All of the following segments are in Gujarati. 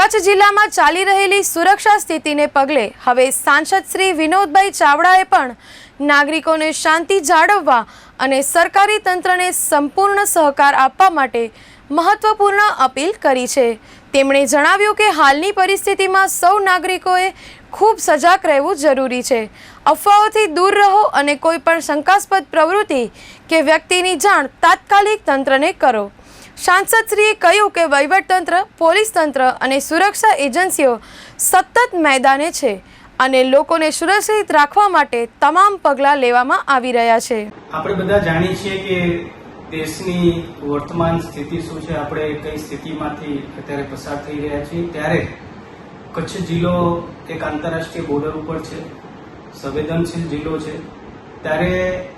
કચ્છ જિલ્લામાં ચાલી રહેલી સુરક્ષા સ્થિતિને પગલે હવે સાંસદ શ્રી વિનોદભાઈ ચાવડાએ પણ નાગરિકોને શાંતિ જાળવવા અને સરકારી તંત્રને સંપૂર્ણ સહકાર આપવા માટે મહત્વપૂર્ણ અપીલ કરી છે. તેમણે જણાવ્યું કે હાલની પરિસ્થિતિમાં સૌ નાગરિકોએ ખૂબ સજાગ રહેવું જરૂરી છે. અફવાઓથી દૂર રહો અને કોઈ પણ શંકાસ્પદ પ્રવૃત્તિ કે વ્યક્તિની જાણ તાત્કાલિક તંત્રને કરો. સાંસદશ્રીએ કહ્યું કે વહીવટતંત્ર, પોલીસ તંત્ર અને સુરક્ષા એજન્સીઓ સતત મેદાને છે અને લોકોને સુરક્ષિત રાખવા માટે તમામ પગલાં લેવામાં આવી રહ્યા છે. આપણે બધા જાણીએ છીએ કે દેશની વર્તમાન સ્થિતિ શું છે. આપણે કઈ સ્થિતિમાંથી અત્યારે પસાર થઈ રહ્યા છીએ. ત્યારે કચ્છ જિલ્લો એક આંતરરાષ્ટ્રીય બોર્ડર ઉપર છે. સંવેદનશીલ જિલ્લો છે. ત્યારે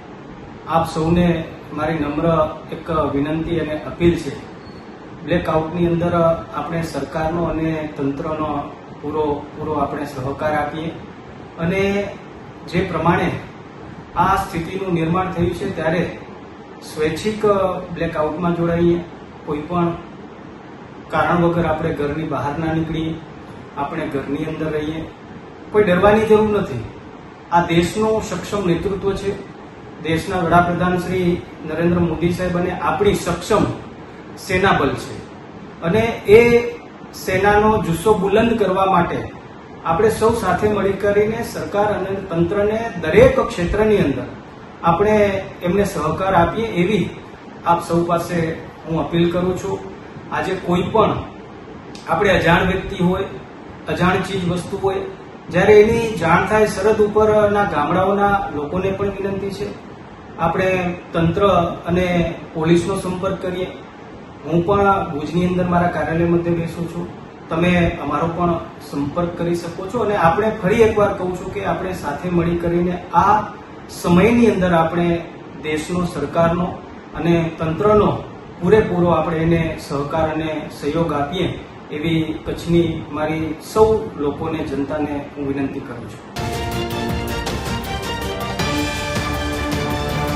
આપ સૌને મારી નમ્ર એક વિનંતી અને અપીલ છે. બ્લેકઆઉટની અંદર આપણે સરકારનો અને તંત્રનો પૂરો પૂરો આપણે સહકાર આપીએ. અને જે પ્રમાણે આ સ્થિતિનું નિર્માણ થયું છે, ત્યારે સ્વૈચ્છિક બ્લેકઆઉટમાં જોડાઈએ. કોઈ પણ કારણ વગર આપણે ઘરની બહાર ના નીકળીએ. આપણે ઘરની અંદર રહીએ. કોઈ ડરવાની જરૂર નથી. આ દેશનું સક્ષમ નેતૃત્વ છે. દેશના વડાપ્રધાન શ્રી નરેન્દ્ર મોદી સાહેબ અને આપણી સક્ષમ સેના બલ છે. અને એ સેનાનો જુસ્સો બુલંદ કરવા માટે આપણે સૌ સાથે મળી કરીને સરકાર અને તંત્રને દરેક ક્ષેત્રની અંદર આપણે એમને સહકાર આપીએ એવી આપ સૌ પાસે હું અપીલ કરું છું. આજે કોઈ પણ આપણે અજાણ વ્યક્તિ હોય, અજાણ ચીજ વસ્તુ હોય જ્યારે એની જાણ થાય સરહદ ઉપરના ગામડાઓના લોકોને પણ વિનંતી છે. આપણે તંત્ર અને પોલીસનો સંપર્ક કરીએ. હું પણ ભુજની અંદર મારા કાર્યાલય મધ્ય બેસું છું. તમે અમારો પણ સંપર્ક કરી શકો છો અને આપણે ફરી એકવાર કહું છું કે આપણે સાથે મળી કરીને આ સમયની અંદર આપણે દેશનો, સરકારનો અને તંત્રનો પૂરેપૂરો આપણે એને સહકાર અને સહયોગ આપીએ. એવી કચ્છની મારી સૌ લોકોને જનતાને હું વિનંતી કરું છું.